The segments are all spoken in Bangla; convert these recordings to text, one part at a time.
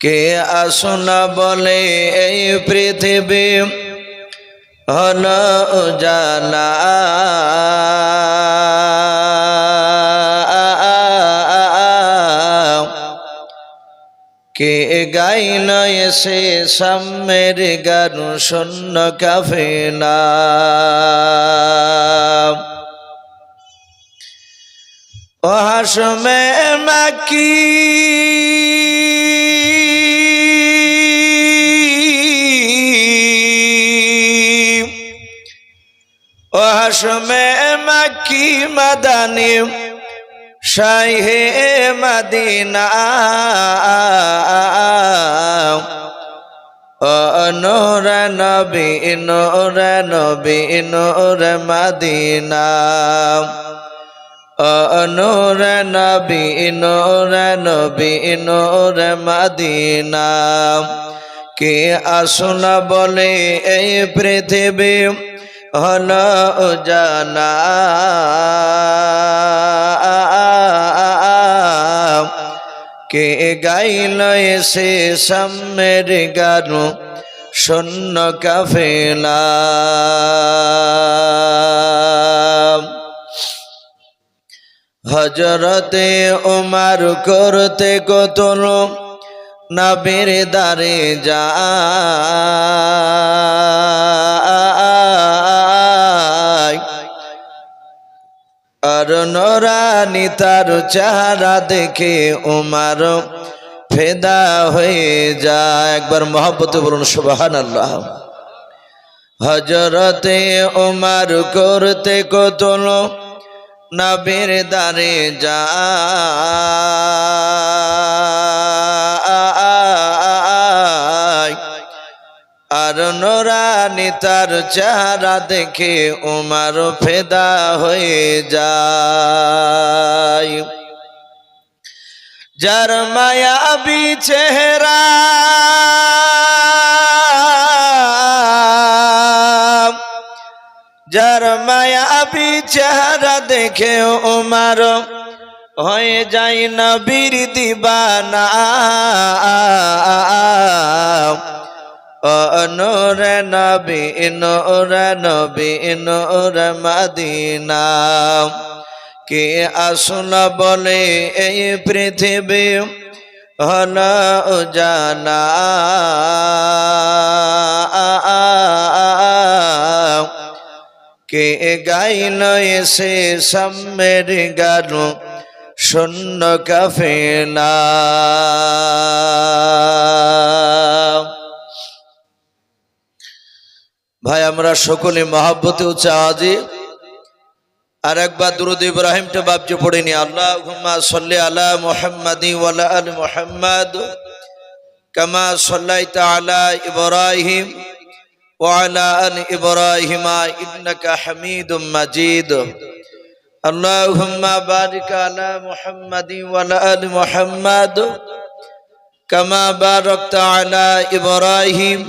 কে আসনা বলে এই পৃথিবী? হল জানা কে গাইল এসে সাম্যের গান শূন্য কাফেলা। ও হাসমে মাকি হাসমে মাকি মাদানি, শাহে মদিনা। নোর নবী নোর নবী, নোর মদিনা। নূর নবী নূর নবী, নূর মদিনা। কে আসুন বলে, এই পৃথিবী হল জানা। কে গাইল এসে সাম্যের গানু, শূন্য কাফেলা। হজরতে উমার করতে কতল, নবীর দারে যা আর নরানি তার চেহারা দেখে উমার ফেদা হয়ে যায়। একবার মহব্বত বলুন সুবাহান আল্লাহ হজরতে উমার করতে কতল, নাবের দারে যা আর নোরানি তার চেহারা দেখে উমার ফেদা হয়ে যায়। যার মায়াবি চেহারা যার মায়াবি চেহারা দেখে উমার হয়ে যায় না নবীর দিবানা। নোর নবী নোর নবী, নোর মদিনা। কে আসুন বলে এই পৃথিবী হল জানা কে গাইল এসে সাম্যের গান, শূন্য কাফেলা। ভাই আমরা সকলে মহাব্বতে উচ্চ আওয়াজে আর একবার দুরুদ ইব্রাহিমটা বাবজে পড়িনি আল্লাহ সাল্লি আলা মুহাম্মাদি ওয়ালা আল মুহাম্মাদ কামা সাল্লাইতা আলা ইব্রাহিম وعلى آل إبراهيم إنك حميد مجيد اللهم بارك على محمد وعلى آل محمد كما باركت على إبراهيم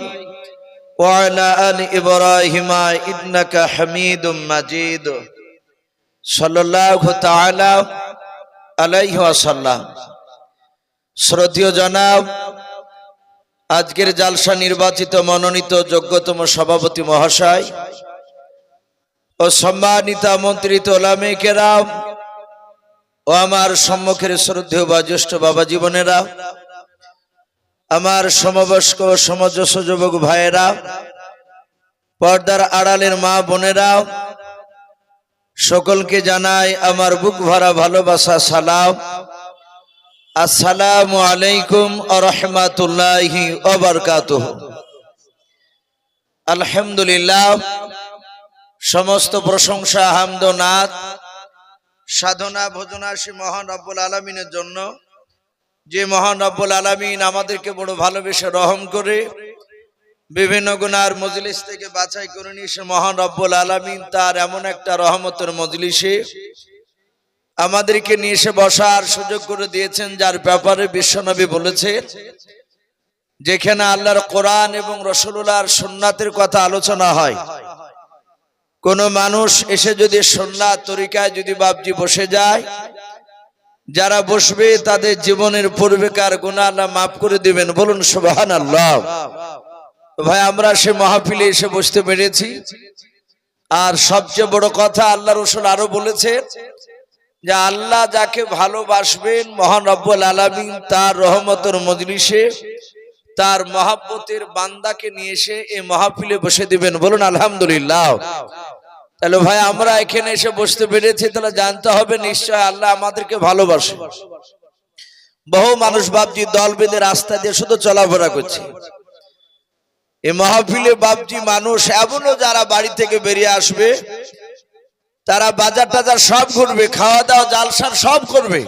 وعلى آل إبراهيم إنك حميد مجيد صلى الله تعالى عليه وسلم শ্রদ্ধীয় জনাব আজকের জালসা নির্বাচিত মনোনীত যোগ্যতম সভাপতি মহাশয় ও সম্মানিতা মন্ত্রিত ওলামে কেরাম ও আমার সম্মুখের শ্রদ্ধেয় বা জ্যেষ্ঠ বাবা জীবনেরা আমার সমবয়স্ক সমজস্ব যুবক ভাইয়েরা, পর্দার আড়ালের মা বোনেরা, সকলকে জানাই আমার বুক ভরা ভালোবাসা, সালাম। আসসালামু আলাইকুম রহমাতুল্লাহি অবরকাত আলহামদুলিল্লাহ, সমস্ত প্রশংসা হামদ নাথ সাধনা ভোজনাসী মহান রব্বুল আলমিনের জন্য যে মহান রব্বুল আলমিন আমাদেরকে বড় ভালোবেসে রহম করে বিভিন্ন গুনার মজলিস থেকে বাছাই করে নিয়ে সে মহান রব্বুল আলমিন তার এমন একটা রহমতের মজলিসে আমাদেরকে নিয়ে এসে বসার সুযোগ করে দিয়েছেন, যার ব্যাপারে বিশ্বনবী বলেছে যেখানে আল্লাহর কোরআন এবং রসুল্লাহর সুন্নাতের কথা আলোচনা হয়। কোন মানুষ এসে যদি সন্না তরিকায় যদি বাবজি বসে যায় যারা বসবে তাদের জীবনের পূর্বেকার গুণা আল্লাহ মাফ করে দিবেন। বলুন সুবাহান আল্লাহ ভাই, আমরা সে মাহফিলে এসে বসতে পেরেছি। আর সবচেয়ে বড় কথা আল্লাহ রসুল আরও বলেছে যে, আল্লাহ যাকে ভালোবাসবেন, মহান রব্বুল আলমিন তার রহমতের মজলিসে, তার মহাব্বতের বান্দাকে নিয়ে এসে এই মাহফিলে বসে দিবেন। বলুন, আলহামদুলিল্লাহ। তাহলে ভাই, আমরা এখানে এসে বসতে পেরেছি, তাহলে জানতে হবে নিশ্চয় আল্লাহ আমাদেরকে ভালোবাসে। বহু মানুষ বাপজি দল বেঁধে রাস্তা দিয়ে শুধু চলাফেরা করছে। এই মাহফিলে বাপজি মানুষ, এমনও যারা বাড়ি থেকে বেরিয়ে আসবে, তারা বাজার টাজার সব ঘুরবে, খাওয়া দাওয়া জালসার সব করবে।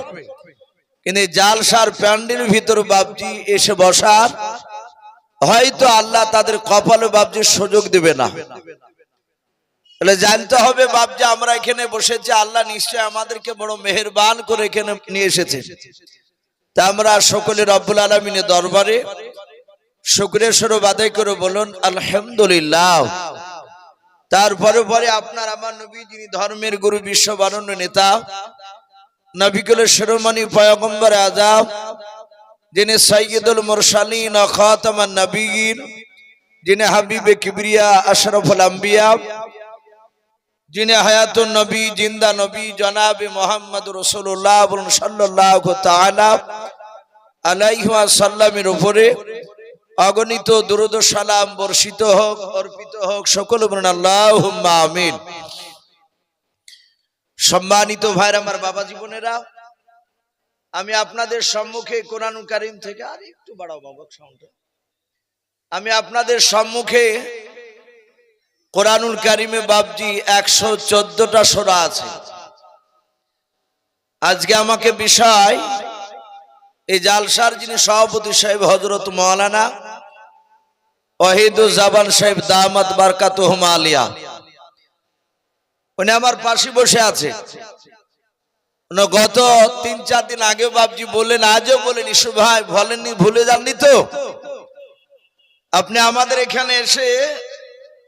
কিন্তু জালসার প্যান্ডেল ভিতর বাপজি এসে বসার, হয়তো আল্লাহ তাদের কপালে বাপজির সুযোগ দেবে না। তাহলে জানতে হবে বাপজি আমরা এখানে বসেছি, আল্লাহ নিশ্চয় আমাদেরকে বড় মেহেরবান করে এখানে নিয়ে এসেছে। তা আমরা সকলে রব্বুল আলমিনের দরবারে শুক্রের স্বরূপ আদায় করে বলুন, আলহামদুলিল্লাহ। তারপরে পরে আপনার আমার নবী, যিনি ধর্মের গুরু বিশ্ব বানন্য নেতা, নবিকুলের শিরোমণি, পয়গম্বর আজাব যিনি সৈয়দুল মুরসালিন, খাতামান নবীন, যিনি হাবিবে কিবরিয়া, আশরফুল আম্বিয়া যিনি হায়াতুন নবী, জিন্দা নবী, জনাবে মোহাম্মদ রসুল্লাহ বলুন সাল্লাহ তাআলা সাল্লামের উপরে অগণিত দুরুদ সালাম বর্ষিত হোক, অর্পিত হোক, সকল বলুন আল্লাহ আমিন। সম্মানিত ভাইর আমার বাবা জীবনেরা, আমি আপনাদের সম্মুখে কোরআন কারিম থেকে আর একটু বাড়াও বাবা সাউন্ড আমি আপনাদের সম্মুখে কোরআনুল কারিমে বাবজি একশো চোদ্দটা সোরা আছে। আজকে আমাকে বিষয়, এই জালসার যিনি সভাপতি সাহেব হজরত মৌলানা জাবান সাহেব দামাত বারকাত আলিয়া, উনি আমার পাশে বসে আছে। গত তিন চার দিন আগে বাবজি বললেন, আজও বলেন, ইসু ভাই, বলেননি, ভুলে যাননি তো? আপনি আমাদের এখানে এসে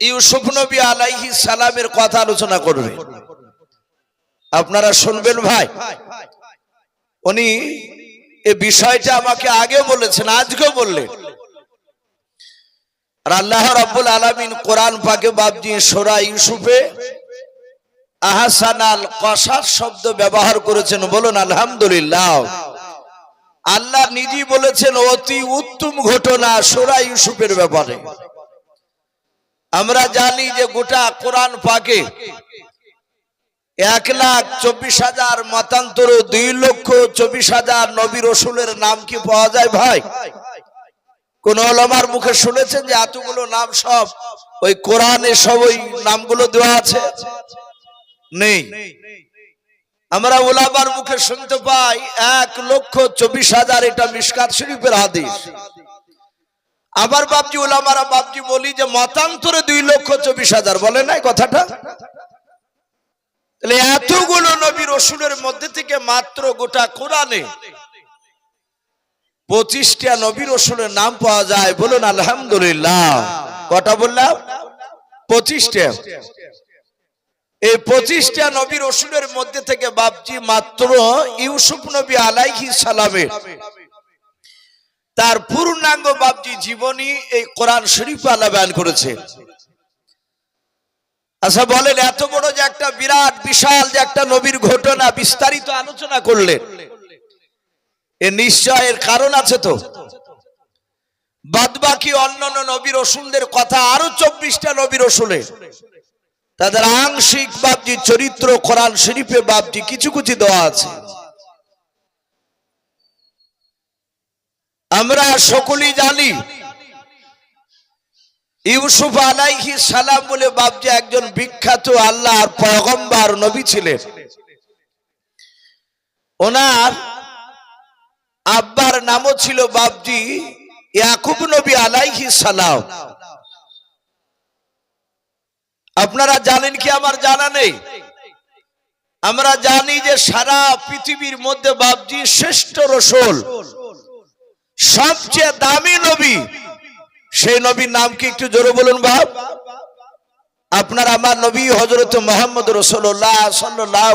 ইউসুফ নবী আলাইহি সালামের কথা আলোচনা করবে। আপনারা শুনবেন ভাই, উনি এ বিষয়টা আমাকে আগে বলেছেন, আজকেও বললেন। আর আল্লাহ রাব্বুল আলামিন কোরআন পাকে বাবজি সোরা ইউসুফে আহাসান আল কসার শব্দ ব্যবহার করেছেন, বলুন আলহামদুলিল্লাহ। আল্লাহ নিজেই বলেছেন, অতি উত্তম ঘটনা সোরা ইউসুফের ব্যাপারে। আমরা জানি যে গোটা কোরআন পাকে এক লাখ চব্বিশ হাজার মতান্তর, দুই লক্ষ চব্বিশ হাজার নবী রসুলের নাম কি পাওয়া যায় ভাই? কোন অলমার মুখে শুনেছেন যে এতগুলো নাম সব ওই কোরআনে সব ওই নামগুলো দেওয়া আছে? নেই। আমরা ওলামার মুখে শুনতে পাই এক লক্ষ চব্বিশ হাজার এটা মিসকাত শরীফের হাদিস। আবার বাপজি ওলামারা বাপজি বলি যে মতান্তরে দুই লক্ষ চব্বিশ হাজার, বলে নাই কথাটা? তাহলে এতগুলো নবী রসুলের মধ্যে থেকে মাত্র গোটা কোরআনে পঁচিশটা নবী রসুলের নাম পাওয়া যায়। বলুন, আলহামদুলিল্লাহ। কটা বললাম? পঁচিশটা। এই পঁচিশটা নবী রসুলের মধ্যে থেকে বাপজি মাত্র ইউসুফ নবী আলাইহি সালামের তার পূর্ণাঙ্গ বাবজি জীবনী এই কোরআন শরীফ আল্লাহ বয়ান করেছে। আচ্ছা বলেন, এত বড় যে একটা বিরাট, বিশাল যে একটা নবীর ঘটনা বিস্তারিত আলোচনা করলেন, এ নিশ্চয়ের কারণ আছে তো? বাদবাকি অন্যান্য নবীর রসুলদের কথা আরও চব্বিশটা নবীর রসুলের তাদের আংশিক বাবজি চরিত্র কোরআন শরীফে বাবজি কিছু কিছু দেওয়া আছে। আমরা সকলেই জানি, ইউসুফ আলাইহি সালাম বলে বাবজি একজন বিখ্যাত আল্লাহর পয়গম্বর নবী ছিলেন। ওনার আব্বার নামও ছিল বাবজি ইয়াকুব নবী আলাইহি সালাম। আপনারা জানেন কি আমার জানা নেই? আমরা জানি যে সারা পৃথিবীর মধ্যে বাবজি শ্রেষ্ঠ রসুল। সবচেয়ে দামি নবী, সেই নবীর নাম কি একটু জোরে বলুন বাপ? আপনার আমার নবী হজরত মোহাম্মদ রসোল্লাহ সাল্লাহ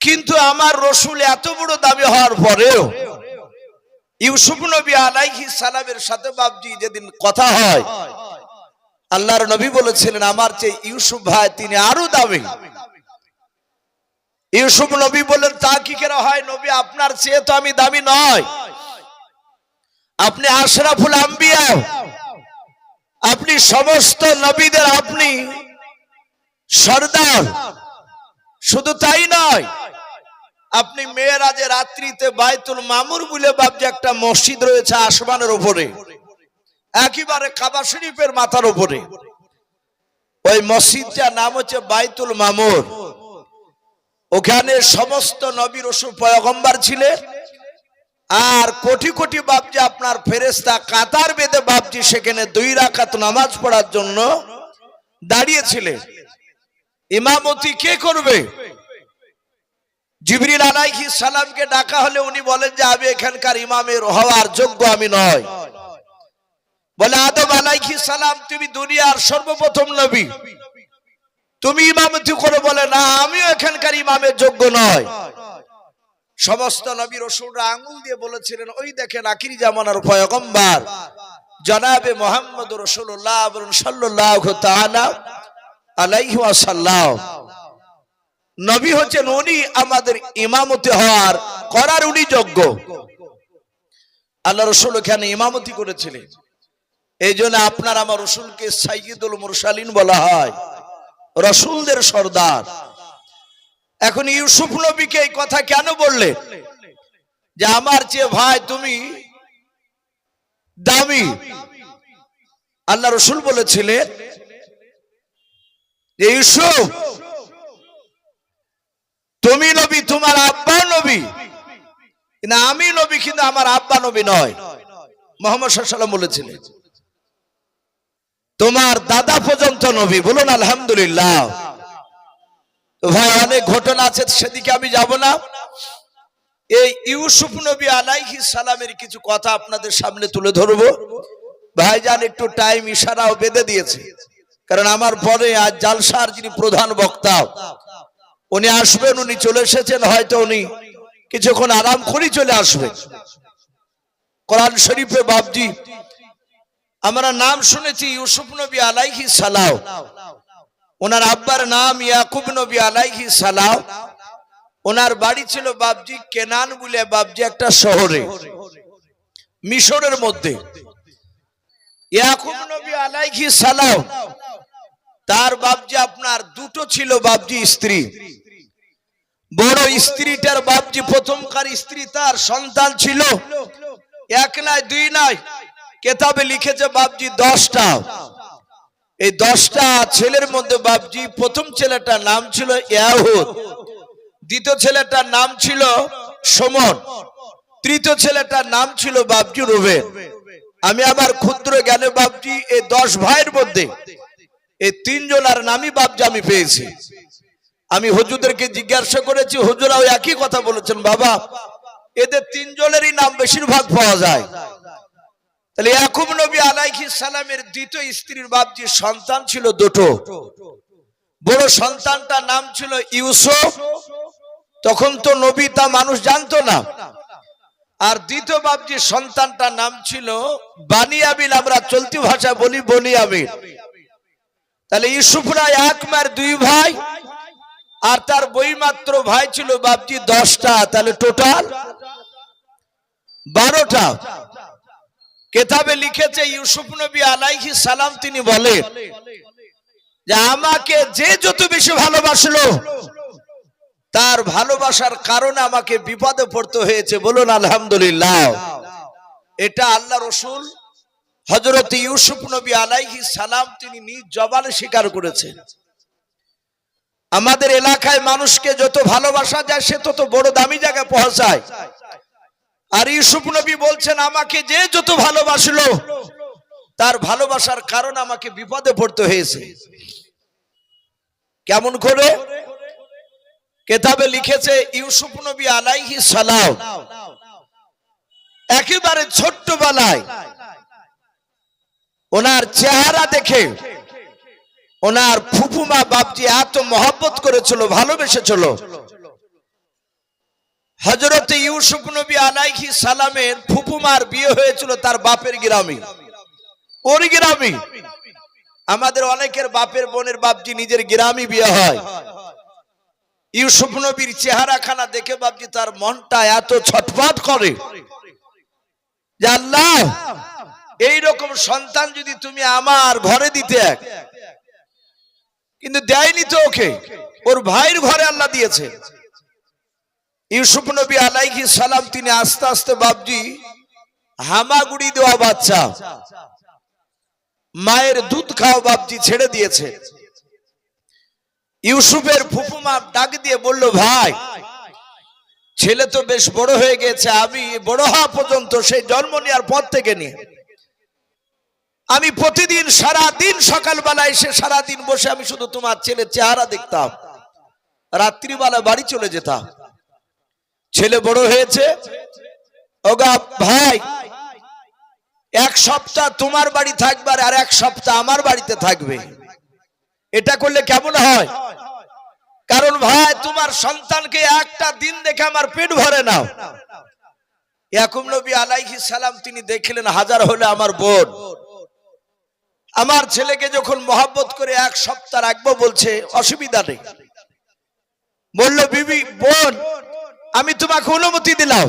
কিন্তু আমার রসুল এত বড় দামি হওয়ার পরেও ইউসুফ নবী আলাইহি সালামের সাথে বাবজি যেদিন কথা হয়, আল্লাহর নবী বলেছিলেন, আমার চেয়ে ইউসুফ ভাই তিনি আরও দামি। ইউসুফ নবী বললেন, তা কি করে হয় নবী? আপনার চেয়ে তো আমি দামি নয়। আপনি আশরাফুল আম্বিয়া। আপনি সমস্ত নবীদের আপনি সর্দার। শুধু তাই নয়, আপনি মেয়ের মেয়েরাজে রাত্রিতে বাইতুল মামুর বলে বাবজি একটা মসজিদ রয়েছে আসমানের উপরে। একেবারে কাবা শরীফের মাথার উপরে। ওই মসজিদটার নাম হচ্ছে বাইতুল মামুর। ওখানে সমস্ত নবী রসুল পয়গম্বার ছিলেন আর কোটি কোটি বাপজি আপনার ফেরেস্তা কাতার বেঁধে বাপজি সেখানে দুই রাকাত নামাজ পড়ার জন্য দাঁড়িয়েছিলেন ইমামতি কে করবে? জিবরিল আলাইহি সালামকে ডাকা হলে উনি বলেন যে, আমি এখানকার ইমামের হওয়ার যোগ্য আমি নয়। বলে, আদম আলাইহি সালাম, তুমি দুনিয়ার সর্বপ্রথম নবী। তুমি ইমামতি করে বলে, না, আমিও এখানকার ইমামের যোগ্য নয়। সমস্ত নবী রসুলরা আঙ্গুল দিয়ে বলেছিলেন, ওই দেখেন আকিরি জামানার পয়গম্বার। জনাবে মোহাম্মদ রসুল্লাহ সাল্লাহ নবী হচ্ছেন উনি আমাদের ইমামতি হওয়ার, করার উনি যোগ্য। আল্লাহ রসুল এখানে ইমামতি করেছিলেন। এই জন্য আপনার আমার রসুলকে সাইয়দুল মুরসালিন বলা হয়। রসুলদের সর্দার। এখন ইউসুফ নবীকে এই কথা কেন বললে? যে আমার চেয়ে ভাই তুমি দামি। আল্লাহ রসুল বলেছিলেন ইউসুফ, তুমি নবী, তোমার আব্বা নবী। কিন্তু আমি নবী, কিন্তু আমার আব্বা নবী নয়। মোহাম্মদ সাল্লাম বলেছিলেন। তোমার দাদা পর্যন্ত নবী, বলুন আলহামদুলিল্লাহ। ভাই, অনেক ঘটনা আছে, সেদিকে আমি যাব না। এই ইউসুফ নবী আলাইহি সালামের কিছু কথা আপনাদের সামনে তুলে ধরবো। ভাইজান, একটু টাইম ইশারাও বেঁধে দিয়েছে। কারণ আমার পরে আজ জালসার যিনি প্রধান বক্তা, উনি আসবেন, উনি চলে এসেছেন, হয়তো উনি কিছুক্ষণ আরাম করেই চলে আসবেন কোরআন শরীফে বাবজি আমরা নাম শুনেছি ইউসুফ নবী আলাইহি সালাও ওনার আব্বার নাম ইয়াকুব নবী আলাইহি সালাও ওনার বাড়ি ছিল বাবজি কেনান বলে বাবজি একটা শহরে, মিশরের মধ্যে। ইয়াকুব নবী আলাইহি সালাও তার বাবজি আপনার দুটো ছিল বাবজি স্ত্রী। বড় স্ত্রীটার বাবজি প্রথমকার স্ত্রী তার সন্তান ছিল। এক নয় দুই নয় কেতাবে লিখেছে বাবজি দশটা। এই দশটা ছেলের মধ্যে বাবজি প্রথম ছেলেটার নাম ছিল ইয়াহুদ। দ্বিতীয় ছেলেটার নাম ছিল সমন তৃতীয় ছেলেটার নাম ছিল বাবজি রুবেন আমি আমার ক্ষুদ্র জ্ঞানে বাবজি এই দশ ভাইয়ের মধ্যে এই তিনজনের নামই বাবজি আমি পেয়েছি। আমি হুজুরদেরকে জিজ্ঞাসা করেছি, হুজুরাও একই কথা বলেছেন, বাবা, এদের তিনজনেরই নাম বেশিরভাগ পাওয়া যায়। তাহলে ইয়াকুব নবী আলাইহি সালামের দ্বিতীয় স্ত্রীর বাপজি সন্তান ছিল দুটো। বড় সন্তানটার নাম ছিল ইউসুফ। তখন তো নবী তা মানুষ জানতো না। আর দ্বিতীয় বাপজি সন্তানটার নাম ছিল বানিয়াবিল আমরা চলতি ভাষা বলি বনিয়াবিন তাহলে ইউসুফরা এক মায়ের দুই ভাই, আর তার বইমাত্র ভাই ছিল বাপজি দশটা, তাহলে টোটাল বারোটা। কেতাবে লিখেছে, ইউসুফ নবী আলাইহি সালাম তিনি বলেন যে, আমাকে যে যত বেশি ভালোবাসলো, তার ভালোবাসার কারণে আমাকে বিপদে পড়তে হয়েছে। বলুন, আলহামদুলিল্লাহ। এটা আল্লাহ রসুল হজরত ইউসুফ নবী আলাইহি সালাম তিনি নিজ জবানে স্বীকার করেছেন। আমাদের এলাকায় মানুষকে যত ভালোবাসা যায়, সে তত বড় দামি জায়গায় পৌঁছায়। আর ইউসুফ নবী বলছেন, আমাকে যে যত ভালোবাসলো, তার ভালোবাসার কারণ আমাকে বিপদে পড়তে হয়েছে। কেমন করে? কেতাবে লিখেছে, ইউসুফ নবী আলাইহি সালাম একেবারে ছোট্ট বেলায় ওনার চেহারা দেখে, ওনার ফুফুমা বাপজি এত মহব্বত করেছিল, ভালোবেসেছিল। হজরত ইউসুফ নবী আলাইহি সালামের ফুপুমার বিয়ে হয়েছিল তার বাপের গ্রামে। ওর গ্রামে। আমাদের অনেকের বাপের বোনের বাপজি নিজের গ্রামই বিয়ে হয়। ইউসুফ নবীর চেহারা খানা দেখে বাপজি তার মনটা এত ছটফট করে যে আল্লাহ এই রকম সন্তান যদি তুমি আমার ঘরে দিতে। এক কিন্তু দেয়নি তো ওকে। ওর ভাইয়ের ঘরে আল্লাহ দিয়েছে। ইউসুফ নবী আলাইহি সালাম তিনি আস্তে আস্তে বাপজি, হামাগুড়ি দেওয়া বাচ্চা, মায়ের দুধ খাওয়া বাপজি ছেড়ে দিয়েছে। ইউসুফের ফুফুমা ডাক দিয়ে বলল, ভাই, ছেলে তো বেশ বড় হয়ে গেছে আমি বড় হওয়া পর্যন্ত সেই জন্ম নেওয়ার পর থেকে নিয়ে। আমি প্রতিদিন সারা দিন সকালবেলা এসে সারা দিন বসে আমি শুধু তোমার ছেলের চেহারা দেখতাম। রাত্রিবেলা বাড়ি চলে যেতাম। ছেলে বড় হয়েছে? ওগা ভাই, এক সপ্তাহ তোমার বাড়ি থাকবে আর এক সপ্তাহ আমার বাড়িতে থাকবে। এটা করলে কেমন হয়? কারণ ভাই, তোমার সন্তানকে একটা দিন দেখে আমার পেট ভরে নাও। ইয়াকুব নবী আলাইহি সালাম তিনি দেখলেন হাজার হলে আমার বোন। আমার ছেলেকে যখন মহাব্বত করে এক সপ্তাহ রাখব বলছে, অসুবিধা নেই। বলল, বিবি, বোন আমি তোমাকে অনুমতি দিলাম।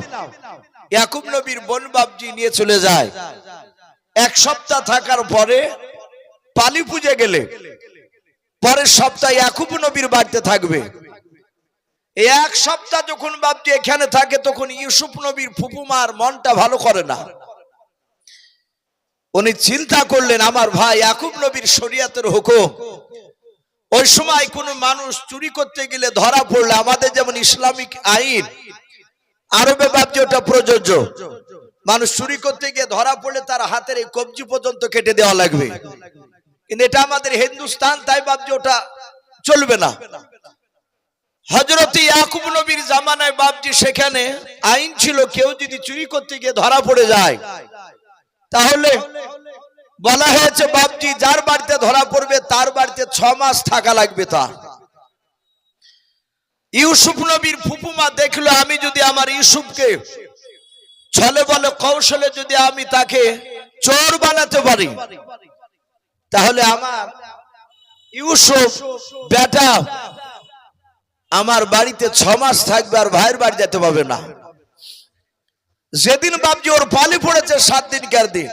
ইয়াকুব নবীর বোন বাবজি নিয়ে চলে যায়। এক সপ্তাহ থাকার পরে পালি পুজে গেলে। পরের সপ্তাহে ইয়াকুব নবীর বাড়িতে থাকবে। এক সপ্তাহ যখন বাবজি এখানে থাকে, তখন ইউসুফ নবীর ফুপুমার মনটা ভালো করে না। উনি চিন্তা করলেন, আমার ভাই ইয়াকুব নবীর শরিয়াতের হুকুম। ওই সময় কোন মানুষ চুরি করতে গেলে ধরা পড়লে আমাদের যেমন ইসলামিক আইন, আরবে বাবজি ওটা প্রযোজ্য। মানুষ চুরি করতে গিয়ে ধরা পড়লে তার হাতের এই কবজি পর্যন্ত কেটে দেওয়া লাগবে। কিন্তু এটা আমাদের হিন্দুস্তান, তাই বাবজি ওটা চলবে না। হজরত ইয়াকুব নবীর জামানায় বাবজি সেখানে আইন ছিল, কেউ যদি চুরি করতে গিয়ে ধরা পড়ে যায়, তাহলে বলা হয়েছে বাবজি যার বাড়িতে ধরা পড়বে, তার বাড়িতে ছ মাস থাকা লাগবে তার ইউসুফ নবীর ফুপুমা দেখল, আমি যদি আমার ইউসুফকে ছলে বলে, কৌশলে যদি আমি তাকে চোর বানাতে পারি, তাহলে আমার ইউসুফ বেটা আমার বাড়িতে ছ মাস থাকবে আর ভাইয়ের বাড়ি যেতে পারবে না। যেদিন বাবজি ওর পালি পড়েছে, সাত দিন কার দিন।